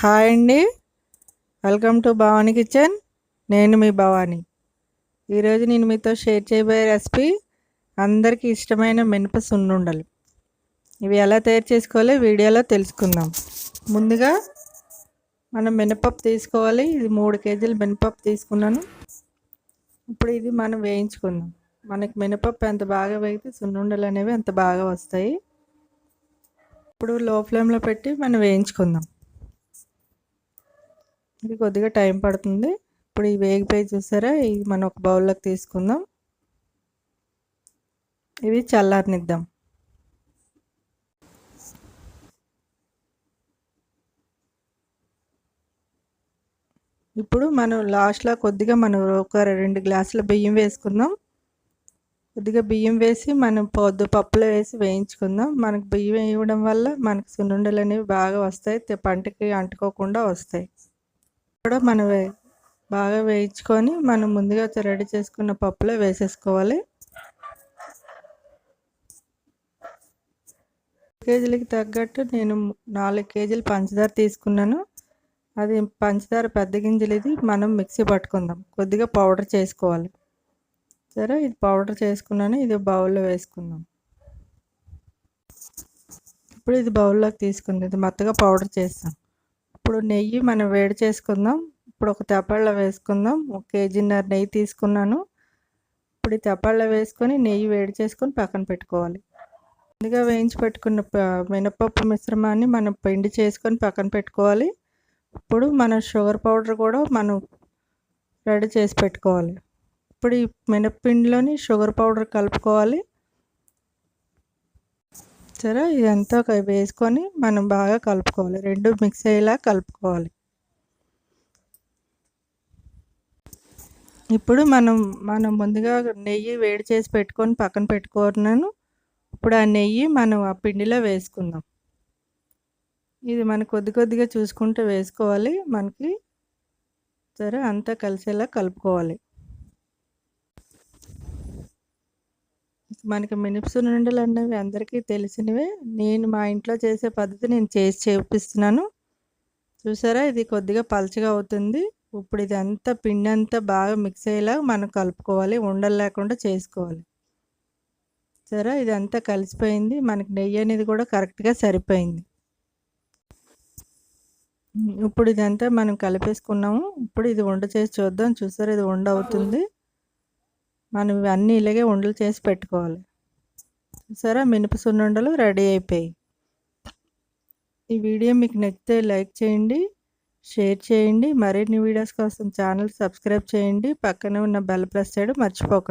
Hi అండి. Welcome to Bhavani kitchen. నేను మీ భవానీ. ఈరోజు నేను మీతో షేర్ చేయబోయే రెసిపీ అందరికీ ఇష్టమైన మినప సున్నుండలు. ఇవి ఎలా తయారు చేసుకోవాలో వీడియోలో తెలుసుకుందాం. ముందుగా మనం మినపప్పు తీసుకోవాలి. ఇది మూడు కేజీలు మినపప్పు తీసుకున్నాను. ఇప్పుడు ఇది మనం వేయించుకుందాం. మనకి మినపప్పు ఎంత బాగా వేగితే సున్నుండలు అనేవి అంత బాగా వస్తాయి. ఇప్పుడు లో ఫ్లేమ్లో పెట్టి మనం వేయించుకుందాం. ఇది కొద్దిగా టైం పడుతుంది. ఇప్పుడు ఈ వేగిపోయి చూసారా? ఇది మనం ఒక బౌల్లోకి తీసుకుందాం. ఇవి చల్లారనిద్దాం. ఇప్పుడు మనం లాస్ట్లో కొద్దిగా మనం ఒక రెండు గ్లాసుల బియ్యం వేసుకుందాం. కొద్దిగా బియ్యం వేసి మనం పొద్దు పప్పులో వేసి వేయించుకుందాం. మనకు బియ్యం వేయడం వల్ల మనకు సున్నుండలు అనేవి బాగా వస్తాయి. పంటకి అంటుకోకుండా వస్తాయి. కూడా మనం బాగా వేయించుకొని మనం ముందుగా రెడీ చేసుకున్న పప్పులో వేసేసుకోవాలి. కేజీలకి తగ్గట్టు నేను నాలుగు కేజీలు పంచదార తీసుకున్నాను. అది పంచదార పెద్ద గింజలు ఇది మనం మిక్సీ పట్టుకుందాం. కొద్దిగా పౌడర్ చేసుకోవాలి. సరే ఇది పౌడర్ చేసుకున్నాను. ఇది బౌల్లో వేసుకుందాం. ఇప్పుడు ఇది బౌల్లోకి తీసుకుంది. ఇది మొత్తగా పౌడర్ చేస్తాం. ఇప్పుడు నెయ్యి మనం వేడి చేసుకుందాం. ఇప్పుడు ఒక తెప్పళ్ళ వేసుకుందాం. ఒక కేజీన్నర నెయ్యి తీసుకున్నాను. ఇప్పుడు ఈ తెప్పళ్ళ వేసుకొని నెయ్యి వేడి చేసుకొని పక్కన పెట్టుకోవాలి. ముందుగా వేయించి పెట్టుకున్న మినపప్పు మిశ్రమాన్ని మనం పిండి చేసుకొని పక్కన పెట్టుకోవాలి. ఇప్పుడు మన షుగర్ పౌడర్ కూడా మనం రెడీ చేసి పెట్టుకోవాలి. ఇప్పుడు ఈ మినప్పిండిలోని షుగర్ పౌడర్ కలుపుకోవాలి. సరే ఇదంతా వేసుకొని మనం బాగా కలుపుకోవాలి. రెండు మిక్స్ అయ్యేలా కలుపుకోవాలి. ఇప్పుడు మనం మనం ముందుగా నెయ్యి వేడి చేసి పెట్టుకొని పక్కన పెట్టుకున్నాను ఇప్పుడు ఆ నెయ్యి మనం ఆ పిండిలో వేసుకుందాం. ఇది మనం కొద్ది కొద్దిగా చూసుకుంటూ వేసుకోవాలి. మనకి సరే అంతా కలిసేలా కలుపుకోవాలి. మనకి మినపసునుండలు అనేవి అందరికీ తెలిసినవే. నేను మా ఇంట్లో చేసే పద్ధతి నేను చేసి చూపిస్తున్నాను. చూసారా? ఇది కొద్దిగా పలచగా అవుతుంది. ఇప్పుడు ఇది అంతా పిండి అంతా బాగా మిక్స్ అయ్యేలా మనం కలుపుకోవాలి. ఉండలు లేకుండా చేసుకోవాలి. సరే ఇది అంతా కలిసిపోయింది. మనకి నెయ్యి అనేది కూడా కరెక్ట్గా సరిపోయింది. ఇప్పుడు ఇదంతా మనం కలిపేసుకున్నాము. ఇప్పుడు ఇది వండ చేసి చూద్దాం. చూసారా? ఇది వండ అవుతుంది. మనం ఇవన్నీ ఇలాగే ఉండలు చేసి పెట్టుకోవాలి. చూసారా మినప సున్నుండలు రెడీ అయిపోయాయి ఈ వీడియో మీకు నచ్చితే లైక్ చేయండి షేర్ చేయండి. మరిన్ని వీడియోస్ కోసం ఛానల్ సబ్స్క్రైబ్ చేయండి. పక్కనే ఉన్న బెల్ ప్రెస్ చేయడం మర్చిపోకండి.